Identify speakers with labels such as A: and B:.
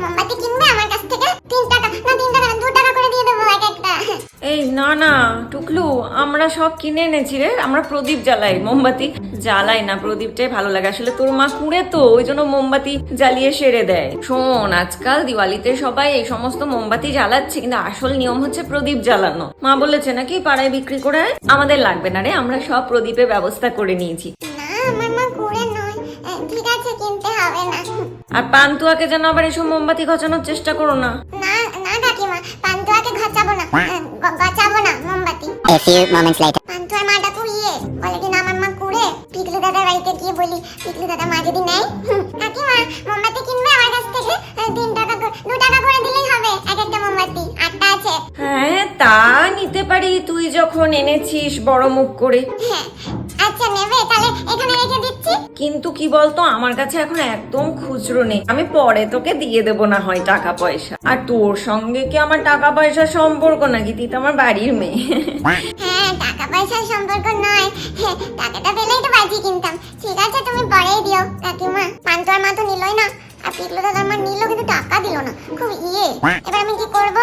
A: মোমবাতি কিনবে আমার কাছ থেকে তিন টাকা না তিন টাকা দু টাকা করে দিয়ে দেবো এক একটা।
B: এই না না টুকলু আমরা সব কিনে এনেছি রে আমরা প্রদীপ জ্বালাই মোমবাতি জ্বালাই না প্রদীপটাই ভালো লাগে। আসলে তোর মা কুড়ে তো ওই জন্য মোমবাতি জ্বালিয়ে সেরে দেয়। শোন আজকাল দিওয়ালিতে সবাই এই সমস্ত মোমবাতি জ্বালাচ্ছে কিন্তু আসল নিয়ম হচ্ছে প্রদীপ জ্বালানো। মা বলেছে নাকি পাড়ায় বিক্রি করে আমাদের লাগবে না রে আমরা সব প্রদীপের ব্যবস্থা করে নিয়েছি।
A: না আমার মা কুড়ে এ, ঠিক আছে কিনতে হবে না।
B: আর পান্তুয়াকে যেন আবার এসব মোমবাতি ঘচানোর চেষ্টা করো না।
A: না না কাকিমা পান্তুয়াকে ঘচাবো না এ, গ- গচাবো না মোমবাতি।
C: A few moments later.
A: পান্তুয়ার মাটা কুড়িয়ে বলে কি না আমার মা কুড়ে? পিকলু দাদার বাড়িতে গিয়ে বলি পিকলু দাদা মা যদি নেয়। কাকিমা মোমবাতি কিনবে আমার কাছ থেকে? এ, তিন টাকা করে দু টাকা করে দিলেই হবে এক একটা মোমবাতি আটটা আছে।
B: হ্যাঁ তা নিতে পারি তুই যখন এনেছিস বড় মুখ করে।
A: হ্যাঁ
B: কিন্তু কি বলতো আমার কাছে এখন একদম খুচরো নেই। আমি পরে তোকে দিয়ে দেবো না হয় টাকা পয়সা। আর তোর সঙ্গে কি আমার টাকা পয়সার সম্পর্ক নাকি? তুই তো আমার বাড়ির মেয়ে।
A: হ্যাঁ হ্যাঁ, টাকাটা ঠিক আছে তুমি দিও। না। নিল কিন্তু টাকা দিল না। খুব ইয়ে। এবার আমি কি করব?